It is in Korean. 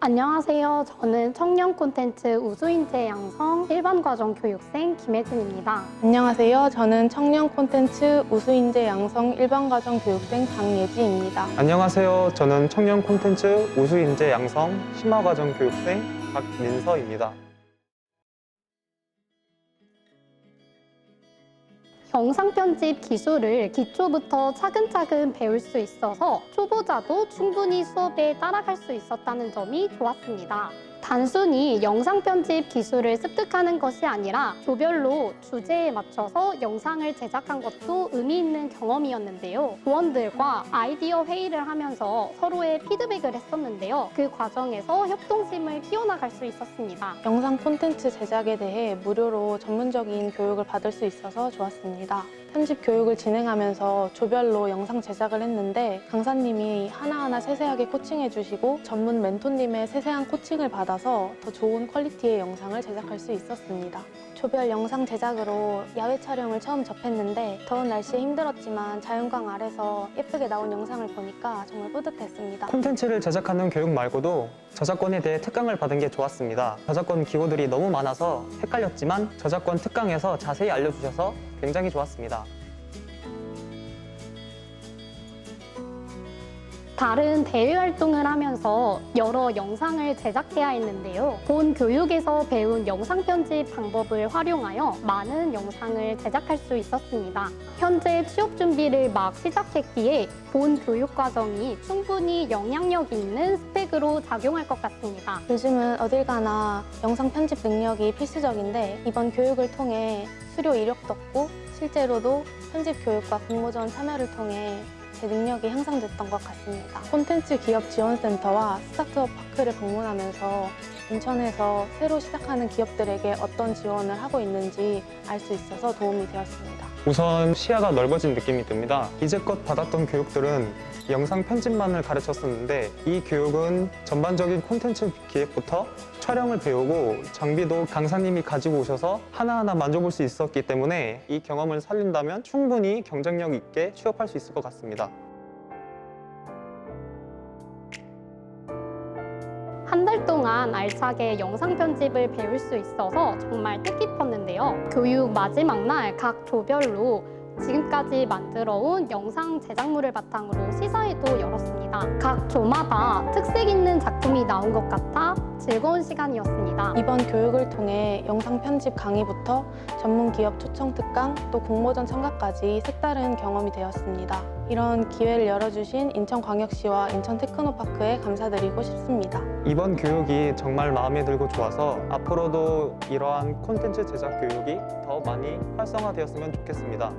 안녕하세요. 저는 청년 콘텐츠 우수인재 양성 일반 과정 교육생 김혜진입니다. 안녕하세요. 저는 청년 콘텐츠 우수인재 양성 일반과정 교육생 강예지입니다. 안녕하세요. 저는 청년 콘텐츠 우수인재 양성 심화과정 교육생 박민서입니다. 영상 편집 기술을 기초부터 차근차근 배울 수 있어서 초보자도 충분히 수업에 따라갈 수 있었다는 점이 좋았습니다. 단순히 영상 편집 기술을 습득하는 것이 아니라 조별로 주제에 맞춰서 영상을 제작한 것도 의미 있는 경험이었는데요. 조원들과 아이디어 회의를 하면서 서로의 피드백을 했었는데요. 그 과정에서 협동심을 키워나갈 수 있었습니다. 영상 콘텐츠 제작에 대해 무료로 전문적인 교육을 받을 수 있어서 좋았습니다. 편집 교육을 진행하면서 조별로 영상 제작을 했는데 강사님이 하나하나 세세하게 코칭해 주시고 전문 멘토님의 세세한 코칭을 받아서 더 좋은 퀄리티의 영상을 제작할 수 있었습니다. 조별 영상 제작으로 야외 촬영을 처음 접했는데 더운 날씨에 힘들었지만 자연광 아래서 예쁘게 나온 영상을 보니까 정말 뿌듯했습니다. 콘텐츠를 제작하는 교육 말고도 저작권에 대해 특강을 받은 게 좋았습니다. 저작권 기호들이 너무 많아서 헷갈렸지만 저작권 특강에서 자세히 알려주셔서 굉장히 좋았습니다. 다른 대외 활동을 하면서 여러 영상을 제작해야 했는데요. 본 교육에서 배운 영상 편집 방법을 활용하여 많은 영상을 제작할 수 있었습니다. 현재 취업 준비를 막 시작했기에 본 교육 과정이 충분히 영향력 있는 스펙으로 작용할 것 같습니다. 요즘은 어딜 가나 영상 편집 능력이 필수적인데 이번 교육을 통해 수료 이력도 얻고 실제로도 편집 교육과 공모전 참여를 통해 제 능력이 향상됐던 것 같습니다. 콘텐츠 기업 지원센터와 스타트업 파크를 방문하면서 인천에서 새로 시작하는 기업들에게 어떤 지원을 하고 있는지 알 수 있어서 도움이 되었습니다. 우선 시야가 넓어진 느낌이 듭니다. 이제껏 받았던 교육들은 영상 편집만을 가르쳤었는데 이 교육은 전반적인 콘텐츠 기획부터 촬영을 배우고 장비도 강사님이 가지고 오셔서 하나하나 만져볼 수 있었기 때문에 이 경험을 살린다면 충분히 경쟁력 있게 취업할 수 있을 것 같습니다. 한 달 동안 알차게 영상 편집을 배울 수 있어서 정말 뜻깊었는데요. 교육 마지막 날 각 조별로 지금까지 만들어 온 영상 제작물을 바탕으로 시사회도 열었습니다. 각 조마다 특색 있는 작품이 나온 것 같아 즐거운 시간이었습니다. 이번 교육을 통해 영상 편집 강의부터 전문 기업 초청 특강 또 공모전 참가까지 색다른 경험이 되었습니다. 이런 기회를 열어주신 인천광역시와 인천테크노파크에 감사드리고 싶습니다. 이번 교육이 정말 마음에 들고 좋아서 앞으로도 이러한 콘텐츠 제작 교육이 더 많이 활성화되었으면 좋겠습니다.